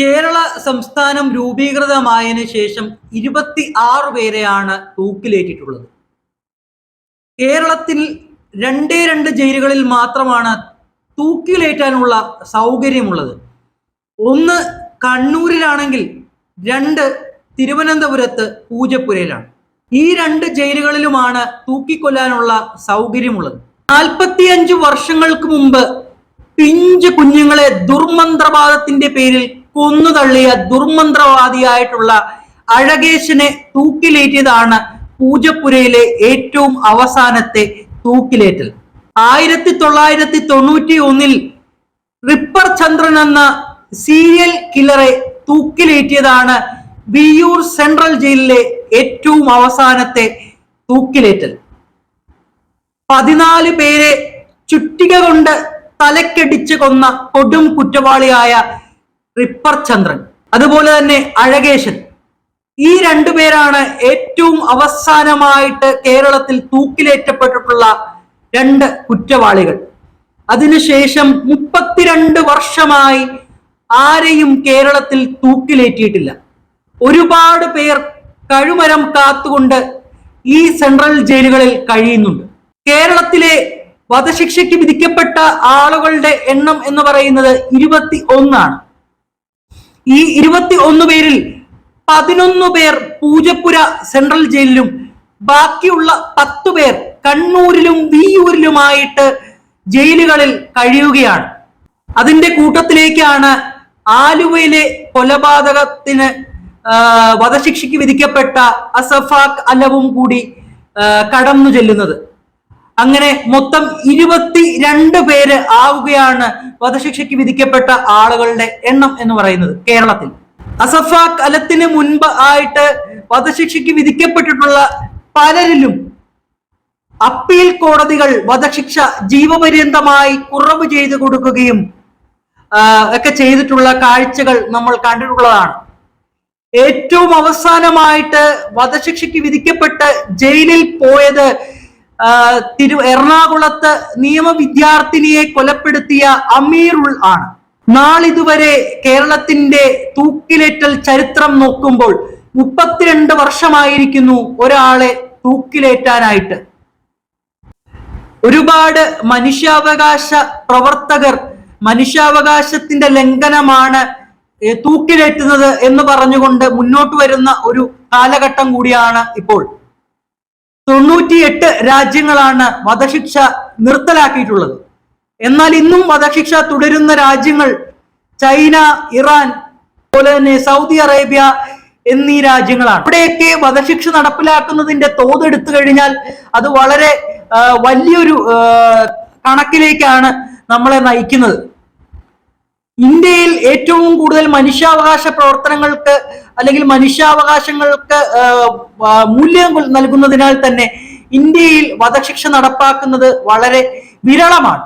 കേരള സംസ്ഥാനം രൂപീകൃതമായതിനു ശേഷം ഇരുപത്തി ആറ് പേരെയാണ് തൂക്കിലേറ്റിട്ടുള്ളത്. കേരളത്തിൽ രണ്ടേ രണ്ട് ജയിലുകളിൽ മാത്രമാണ് തൂക്കിലേറ്റാനുള്ള സൗകര്യമുള്ളത്. ഒന്ന് കണ്ണൂരിലാണെങ്കിൽ രണ്ട് തിരുവനന്തപുരത്ത് പൂജപ്പുരയിലാണ്. ഈ രണ്ട് ജയിലുകളിലുമാണ് തൂക്കിക്കൊല്ലാനുള്ള സൗകര്യമുള്ളത്. നാൽപ്പത്തിയഞ്ച് വർഷങ്ങൾക്ക് മുമ്പ് പിഞ്ച് കുഞ്ഞുങ്ങളെ ദുർമന്ത്രവാദത്തിന്റെ പേരിൽ കൊന്നു തള്ളിയ ദുർമന്ത്രവാദിയായിട്ടുള്ള അഴകേശനെ തൂക്കിലേറ്റിയതാണ് പൂജപ്പുരയിലെ ഏറ്റവും അവസാനത്തെ തൂക്കിലേറ്റൽ. ആയിരത്തി തൊള്ളായിരത്തി തൊണ്ണൂറ്റി ഒന്നിൽ റിപ്പർ ചന്ദ്രൻ എന്ന സീരിയൽ കില്ലറെ തൂക്കിലേറ്റിയതാണ് വിയൂർ സെൻട്രൽ ജയിലിലെ ഏറ്റവും അവസാനത്തെ തൂക്കിലേറ്റൽ. പതിനാല് പേരെ ചുറ്റിക കൊണ്ട് തലക്കടിച്ച് കൊന്ന കൊടും കുറ്റവാളിയായ റിപ്പർ ചന്ദ്രൻ. അതുപോലെ തന്നെ അഴകേശൻ. ഈ രണ്ടു പേരാണ് ഏറ്റവും അവസാനമായിട്ട് കേരളത്തിൽ തൂക്കിലേറ്റപ്പെട്ടിട്ടുള്ള രണ്ട് കുറ്റവാളികൾ. അതിനുശേഷം മുപ്പത്തിരണ്ട് വർഷമായി ആരെയും കേരളത്തിൽ തൂക്കിലേറ്റിയിട്ടില്ല. ഒരുപാട് പേർ കഴുമരം കാത്തുകൊണ്ട് ഈ സെൻട്രൽ ജയിലുകളിൽ കഴിയുന്നുണ്ട്. കേരളത്തിലെ വധശിക്ഷയ്ക്ക് വിധിക്കപ്പെട്ട ആളുകളുടെ എണ്ണം എന്ന് പറയുന്നത് ഇരുപത്തി ഒന്നാണ് ഈ ഇരുപത്തി ഒന്ന് പേരിൽ പതിനൊന്ന് പേർ പൂജപ്പുര സെൻട്രൽ ജയിലിലും ബാക്കിയുള്ള പത്തു പേർ കണ്ണൂരിലും വിയൂരിലുമായിട്ട് ജയിലുകളിൽ കഴിയുകയാണ്. അതിന്റെ കൂട്ടത്തിലേക്കാണ് ആലുവയിലെ കൊലപാതകത്തിന് വധശിക്ഷയ്ക്ക് വിധിക്കപ്പെട്ട അസഫാഖ് അലവും കൂടി കടന്നു ചെല്ലുന്നത്. അങ്ങനെ മൊത്തം ഇരുപത്തി രണ്ട് പേര് ആവുകയാണ് വധശിക്ഷയ്ക്ക് വിധിക്കപ്പെട്ട ആളുകളുടെ എണ്ണം എന്ന് പറയുന്നത് കേരളത്തിൽ. അസഫാഖ് അലത്തിന് മുൻപ് ആയിട്ട് വധശിക്ഷയ്ക്ക് വിധിക്കപ്പെട്ടിട്ടുള്ള പലരിലും അപ്പീൽ കോടതികൾ വധശിക്ഷ ജീവപര്യന്തമായി കുറവ് ചെയ്തു കൊടുക്കുകയും ഒക്കെ ചെയ്തിട്ടുള്ള കാഴ്ചകൾ നമ്മൾ കണ്ടിട്ടുള്ളതാണ്. ഏറ്റവും അവസാനമായിട്ട് വധശിക്ഷയ്ക്ക് വിധിക്കപ്പെട്ട് ജയിലിൽ പോയത് തിരു എറണാകുളത്ത് നിയമ വിദ്യാർത്ഥിനിയെ കൊലപ്പെടുത്തിയ അമീറുൾ ആണ്. നാളിതുവരെ കേരളത്തിന്റെ തൂക്കിലേറ്റൽ ചരിത്രം നോക്കുമ്പോൾ മുപ്പത്തിരണ്ട് വർഷമായിരിക്കുന്നു ഒരാളെ തൂക്കിലേറ്റാനായിട്ട്. ഒരുപാട് മനുഷ്യാവകാശ പ്രവർത്തകർ മനുഷ്യാവകാശത്തിന്റെ ലംഘനമാണ് തൂക്കിലേറ്റുന്നത് എന്ന് പറഞ്ഞുകൊണ്ട് മുന്നോട്ട് വരുന്ന ഒരു കാലഘട്ടം കൂടിയാണ് ഇപ്പോൾ. തൊണ്ണൂറ്റിയെട്ട് രാജ്യങ്ങളാണ് വധശിക്ഷ നിർത്തലാക്കിയിട്ടുള്ളത്. എന്നാൽ ഇന്നും വധശിക്ഷ തുടരുന്ന രാജ്യങ്ങൾ ചൈന ഇറാൻ അതുപോലെ തന്നെ സൗദി അറേബ്യ എന്നീ രാജ്യങ്ങളാണ്. ഇവിടെയൊക്കെ വധശിക്ഷ നടപ്പിലാക്കുന്നതിന്റെ തോത് എടുത്തു കഴിഞ്ഞാൽ അത് വളരെ വലിയൊരു കണക്കിലേക്കാണ് നമ്മളെ നയിക്കുന്നത്. ഇന്ത്യയിൽ ഏറ്റവും കൂടുതൽ മനുഷ്യാവകാശ പ്രവർത്തനങ്ങൾക്ക് അല്ലെങ്കിൽ മനുഷ്യാവകാശങ്ങൾക്ക് മൂല്യം നൽകുന്നതിനാൽ തന്നെ ഇന്ത്യയിൽ വധശിക്ഷ നടപ്പാക്കുന്നത് വളരെ വിരളമാണ്.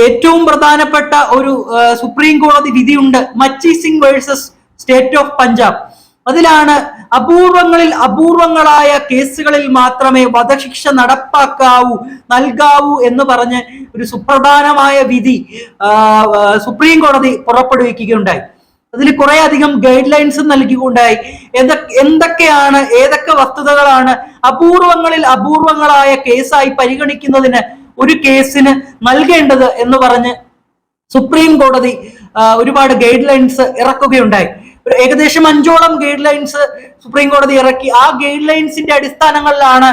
ഏറ്റവും പ്രധാനപ്പെട്ട ഒരു സുപ്രീം കോടതി വിധിയുണ്ട് Machhi Singh versus state of Punjab. അതിലാണ് അപൂർവങ്ങളിൽ അപൂർവങ്ങളായ കേസുകളിൽ മാത്രമേ വധശിക്ഷ നടപ്പാക്കാവൂ നൽകാവൂ എന്ന് പറഞ്ഞ് ഒരു സുപ്രധാനമായ വിധി സുപ്രീം കോടതി പുറപ്പെടുവിക്കുകയുണ്ടായി. അതിൽ കുറെ അധികം ഗൈഡ് ലൈൻസ് നൽകിക്കൊണ്ടായി എന്തൊക്കെ എന്തൊക്കെയാണ് ഏതൊക്കെ വസ്തുതകളാണ് അപൂർവങ്ങളിൽ അപൂർവങ്ങളായ കേസായി പരിഗണിക്കുന്നതിന് ഒരു കേസിന് നൽകേണ്ടത് എന്ന് പറഞ്ഞ് സുപ്രീം കോടതി ഒരുപാട് ഗൈഡ് ലൈൻസ് ഇറക്കുകയുണ്ടായി. ഒരു ഏകദേശം അഞ്ചോളം ഗൈഡ് ലൈൻസ് സുപ്രീം കോടതി ഇറക്കി. ആ ഗൈഡ് ലൈൻസിന്റെ അടിസ്ഥാനങ്ങളിലാണ്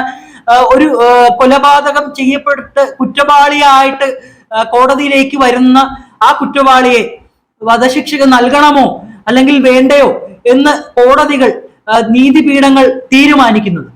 ഒരു കൊലപാതകം ചെയ്യപ്പെട്ട് കുറ്റവാളിയായിട്ട് കോടതിയിലേക്ക് വരുന്ന ആ കുറ്റവാളിയെ വധശിക്ഷ നൽകണമോ അല്ലെങ്കിൽ വേണ്ടയോ എന്ന് കോടതികൾ നീതിപീഠങ്ങൾ തീരുമാനിക്കുന്നത്.